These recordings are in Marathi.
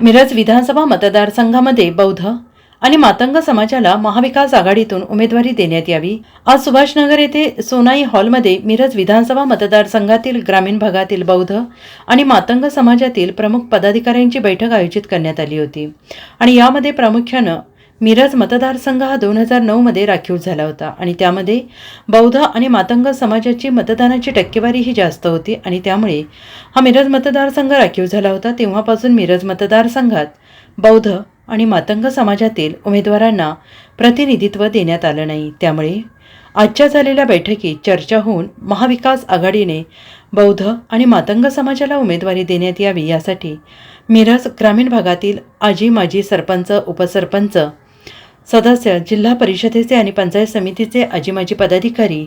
मिरज विधानसभा मतदारसंघामध्ये बौद्ध आणि मातंग समाजाला महाविकास आघाडीतून उमेदवारी देण्यात यावी. आज सुभाषनगर येथे सोनाई हॉलमध्ये मिरज विधानसभा मतदारसंघातील ग्रामीण भागातील बौद्ध आणि मातंग समाजातील प्रमुख पदाधिकाऱ्यांची बैठक आयोजित करण्यात आली होती. आणि यामध्ये प्रामुख्यानं मिरज मतदारसंघ हा दोन हजार नऊमध्ये राखीव झाला होता आणि त्यामध्ये बौद्ध आणि मातंग समाजाची मतदानाची टक्केवारी ही जास्त होती आणि त्यामुळे हा मिरज मतदारसंघ राखीव झाला होता. तेव्हापासून मिरज मतदारसंघात बौद्ध आणि मातंग समाजातील उमेदवारांना प्रतिनिधित्व देण्यात आलं नाही. त्यामुळे आजच्या झालेल्या बैठकीत चर्चा होऊन महाविकास आघाडीने बौद्ध आणि मातंग समाजाला उमेदवारी देण्यात यावी यासाठी मिरज ग्रामीण भागातील आजी माजी सरपंच उपसरपंच सदस्य जिल्हा परिषदेचे आणि पंचायत समितीचे आजी माजी पदाधिकारी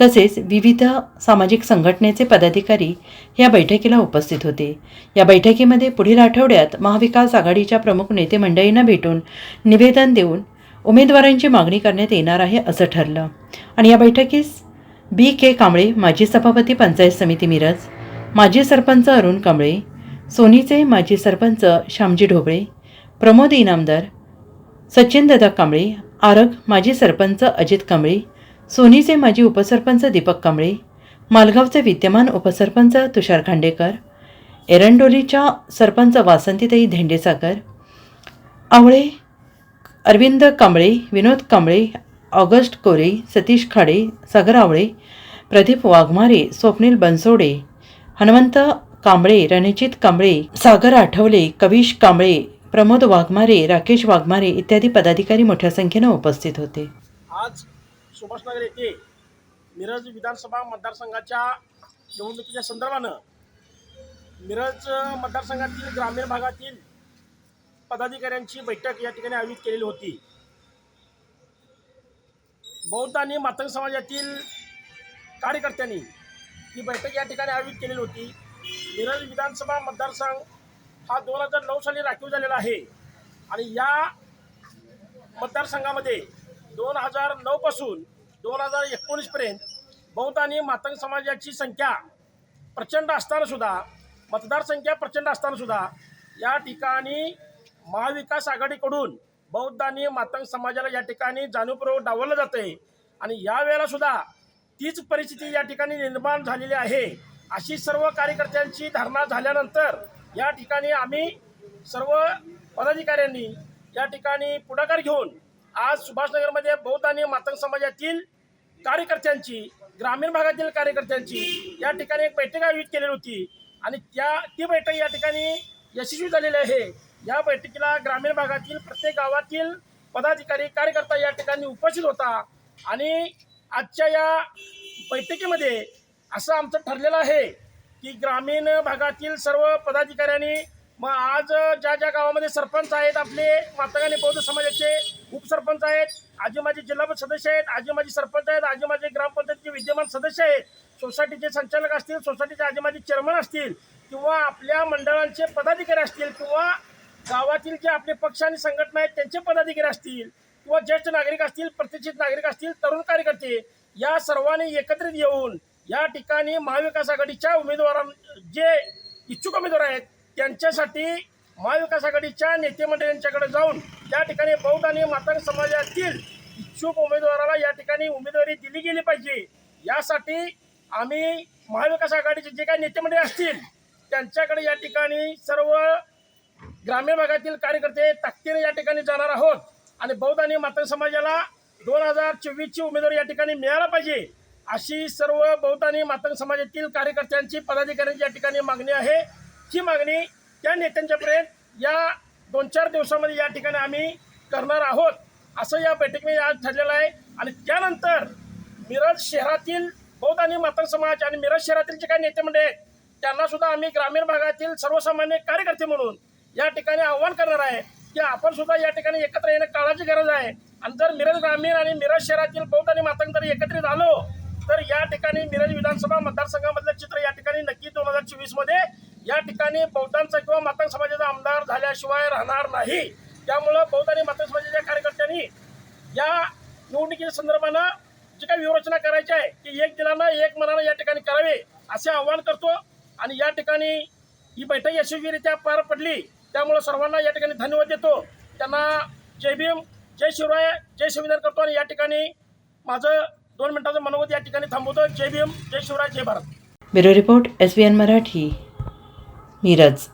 तसेच विविध सामाजिक संघटनेचे पदाधिकारी या बैठकीला उपस्थित होते. या बैठकीमध्ये पुढील आठवड्यात महाविकास आघाडीच्या प्रमुख नेते मंडळींना भेटून निवेदन देऊन उमेदवारांची मागणी करण्यात येणार आहे असं ठरलं. आणि या बैठकीस बी के कांबळे माजी सभापती पंचायत समिती मिरज माजी सरपंच अरुण कांबळे सोनीचे माजी सरपंच श्यामजी ढोबळे प्रमोद इनामदार सचिन दादा कांबळे आरग माजी सरपंच अजित कांबळे सोनीचे माजी उपसरपंच दीपक कांबळे मालगावचे विद्यमान उपसरपंच तुषार खांडेकर एरंडोलीच्या सरपंच वासंतीताई धेंडेसागर आवळे अरविंद कांबळे विनोद कांबळे ऑगस्ट कोरे सतीश खाडे सागर आवळे प्रदीप वाघमारे स्वप्नील बनसोडे हनुमंत कांबळे रणजित कांबळे सागर आठवले कवीश कांबळे प्रमोद वाघमारे राकेश वाघमारे इत्यादी पदाधिकारी मोठ्या संख्येनं उपस्थित होते. आज सुभाषनगर येथे मिरज विधानसभा मतदारसंघाच्या निवडणुकीच्या संदर्भानं मिरज मतदारसंघातील ग्रामीण भागातील पदाधिकाऱ्यांची बैठक या ठिकाणी आयोजित केलेली होती. बौद्ध आणि मातंग समाजातील कार्यकर्त्यांनी ही बैठक या ठिकाणी आयोजित केलेली होती. मिरज विधानसभा मतदारसंघ हा दोन हजार नऊ साली राखीव झालेला आहे. आणि या मतदारसंघामध्ये दोन हजार नऊपासून दोन हजार एकोणीसपर्यंत बौद्ध आणि मातंग समाजाची संख्या प्रचंड असतानासुद्धा मतदारसंख्या प्रचंड असतानासुद्धा या ठिकाणी महाविकास आघाडीकडून बौद्ध आणि मातंग समाजाला या ठिकाणी जाणीवपूर्वक डावलं जातं आहे आणि यावेळेला सुद्धा तीच परिस्थिती या ठिकाणी निर्माण झालेली आहे. अशी सर्व कार्यकर्त्यांची धारणा झाल्यानंतर या ठिकाणी आम्ही सर्व पदाधिकाऱ्यांनी या ठिकाणी पुढाकार घेऊन आज सुभाषनगरमध्ये बौद्ध आणि मातंग समाजातील कार्यकर्त्यांची ग्रामीण भागातील कार्यकर्त्यांची या ठिकाणी एक बैठक आयोजित केलेली होती. आणि त्या ती बैठक या ठिकाणी यशस्वी झालेली आहे. या बैठकीला ग्रामीण भागातील प्रत्येक गावातील पदाधिकारी कार्यकर्ता या ठिकाणी उपस्थित होता. आणि आजच्या या बैठकीमध्ये असं आमचं ठरलेलं आहे की ग्रामीण भागातील सर्व पदाधिकाऱ्यांनी मग आज ज्या ज्या गावामध्ये सरपंच आहेत आपले मातंग बौद्ध समाजाचे उपसरपंच आहेत आजी माझे जिल्हा परिषद सदस्य आहेत आजी माझे सरपंच आहेत आजी माझे ग्रामपंचायतीचे विद्यमान सदस्य आहेत सोसायटीचे संचालक असतील सोसायटीचे आजी माझे चेअरमन असतील किंवा आपल्या मंडळांचे पदाधिकारी असतील किंवा गावातील जे आपले पक्ष आणि संघटना आहेत त्यांचे पदाधिकारी असतील किंवा ज्येष्ठ नागरिक असतील प्रतिष्ठित नागरिक असतील तरुण कार्यकर्ते या सर्वांनी एकत्रित येऊन या ठिकाणी महाविकास आघाडीच्या उमेदवारां जे इच्छुक उमेदवार आहेत त्यांच्यासाठी महाविकास आघाडीच्या नेतेमंडळींच्याकडे जाऊन त्या ठिकाणी बौद्ध आणि मातंग समाजातील इच्छुक उमेदवाराला या ठिकाणी उमेदवारी दिली गेली पाहिजे. यासाठी आम्ही महाविकास आघाडीचे जे काही नेतेमंडळी असतील त्यांच्याकडे या ठिकाणी सर्व ग्रामीण भागातील कार्यकर्ते ताकदीने या ठिकाणी जाणार आहोत आणि बौद्ध आणि मातंग समाजाला दोन हजार चोवीसची उमेदवारी या ठिकाणी मिळायला पाहिजे. अशी सर्व बहुतांनी मातंग समाजातील कार्यकर्त्यांची पदाधिकाऱ्यांची या ठिकाणी मागणी आहे. ही मागणी त्या नेत्यांच्यापर्यंत या दोन चार दिवसामध्ये या ठिकाणी आम्ही करणार आहोत असं या बैठकीमध्ये आज ठरलेलं आहे. आणि त्यानंतर मिरज शहरातील बौद्ध आणि मातंग समाज आणि मिरज शहरातील जे काही नेते मंडळी आहेत त्यांना सुद्धा आम्ही ग्रामीण भागातील सर्वसामान्य कार्यकर्ते म्हणून या ठिकाणी आव्हान करणार आहे की आपण सुद्धा या ठिकाणी एकत्र येणं काळाची गरज आहे. आणि जर मिरज ग्रामीण आणि मिरज शहरातील बौद्ध आणि मातंग जर एकत्रित आलो ठिकाणी मिरज विधानसभा मतदारसंघामधलं चित्र या ठिकाणी नक्की दोन हजार चोवीसमध्ये या ठिकाणी बौद्धांचा किंवा मातंग समाजाचा आमदार झाल्याशिवाय राहणार नाही. त्यामुळं बौद्ध आणि मातंग समाजाच्या कार्यकर्त्यांनी या निवडणुकीच्या संदर्भानं जी काही व्यूहरचना करायची आहे की एक दिलानं एक मनानं या ठिकाणी करावे असे आवाहन करतो. आणि या ठिकाणी ही बैठक यशस्वीरित्या पार पडली. त्यामुळं सर्वांना या ठिकाणी धन्यवाद देतो. त्यांना जय भीम जय शिवराय जय संविधान करतो. आणि या ठिकाणी माझं दोन मिनिटाचं मनोगत या ठिकाणी थांबवतो जय भीम जय शिवराय जय Bharat. Bureau report S B N Marathi Miraj.